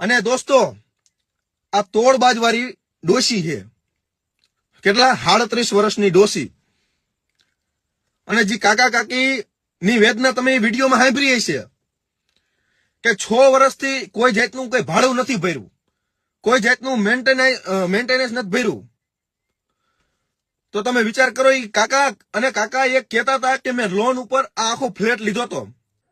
અને દોસ્તો, આ તોડબાજ વાળી ડોશી છે. કેટલા? સાડત્રીસ વર્ષની ડોશી. અને જે કાકા કાકી ની વેદના તમે વિડીયોમાં સાંભળી હશે કે છ વર્ષથી કોઈ જાતનું કઈ ભાડું નથી ભર્યું. કોઈ જાતનું મેન્ટેનન્સ નથી ભર્યું. તો તમે વિચાર કરો એ કાકા અને કાકા એ કહેતા હતા કે મેં લોન ઉપર આ આખો ફ્લેટ લીધો હતો.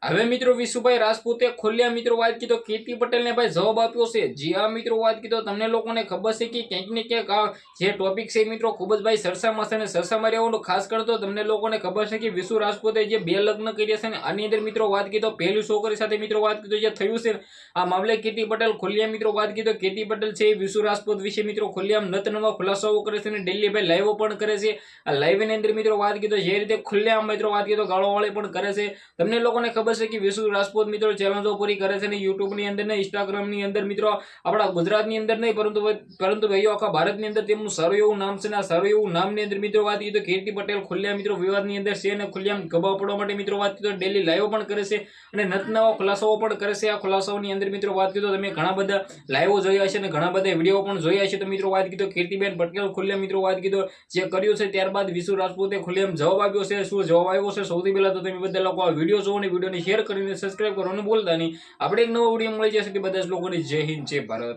હવે મિત્રો વિશુભાઈ રાજપૂતે ખુલ્યા મિત્રો વાત કીધો. કીર્તિ પટેલને ભાઈ જવાબ આપ્યો છે. જી આ મિત્રો વાત કીધો. તમને લોકોને ખબર છે કે ક્યાંક ને ક્યાંક જે ટોપિક છે મિત્રો ખૂબ જ ભાઈ સરસામાં છે અને સરસામાં રહેવાનું ખાસ કરતો તમને લોકોને ખબર છે કે વિશુ રાજપૂતે જે બે લગ્ન કર્યા છે ને આની અંદર મિત્રો વાત કીધો. પહેલી છોકરી સાથે મિત્રો વાત કીધો જે થયું છે. આ મામલે કીર્તિ પટેલ ખુલ્લા મિત્રો વાત કીધો. કીર્તિ પટેલ છે વિશુ રાજપૂત વિશે મિત્રો ખોલ્યા નત નવા ખુલાસાઓ કરે છે અને ડેલી ભાઈ લાઈવો પણ કરે છે. આ લાઈવની અંદર મિત્રો વાત કીધો. જે રીતે ખુલ્લામ મિત્રો વાત કીધો. ગાળોવાળી પણ કરે છે. તમને લોકોને ખબર છે કે વિશુ રાજપૂત મિત્રો ચેલેન્જો પૂરી કરે છે ને યુટ્યુબની અંદર ને ઇન્સ્ટાગ્રામની અંદર મિત્રો આપણા ગુજરાતની અંદર નહીં, પરંતુ પરંતુ ભાઈઓ આખા ભારતની અંદર તેમનું સારું એવું નામ છે ને સારું એવું નામની અંદર મિત્રો વાત તો કીર્તિ પટેલ ખુલ્લા મિત્રો વિવાદની અંદર છે અને ખુલ્લામ ગભા પડવા માટે મિત્રો વાત તો ડેલી લાઈવ પણ કરે છે અને નત નવા ખુલાસાઓ પણ કરે છે. આ ખુલાસાઓની અંદર મિત્રો વાત કીધું તમે ઘણા બધા લાઈવો જોયા છે અને ઘણા બધા વીડિયો પણ જોયા છે તો મિત્રો વાત કીધો કીર્તિબેન પટેલ ખુલ્લા મિત્રો વાત કીધો જે કર્યું છે ત્યારબાદ વિશુ રાજપૂતે ખુલ્લેમ જવાબ આપ્યો છે. શું જવાબ આવ્યો છે? સૌથી પહેલા તો તમે બધા લોકો આ વીડિયો જોવો અને વિડીયોને શેર કરીને સબસ્ક્રાઇબ કરવાનું ભૂલતા નહીં. આપણે એક નવો વીડિયો મળી જશે કે બધા જ લોકોને જય હિન્દ, જય ભારત.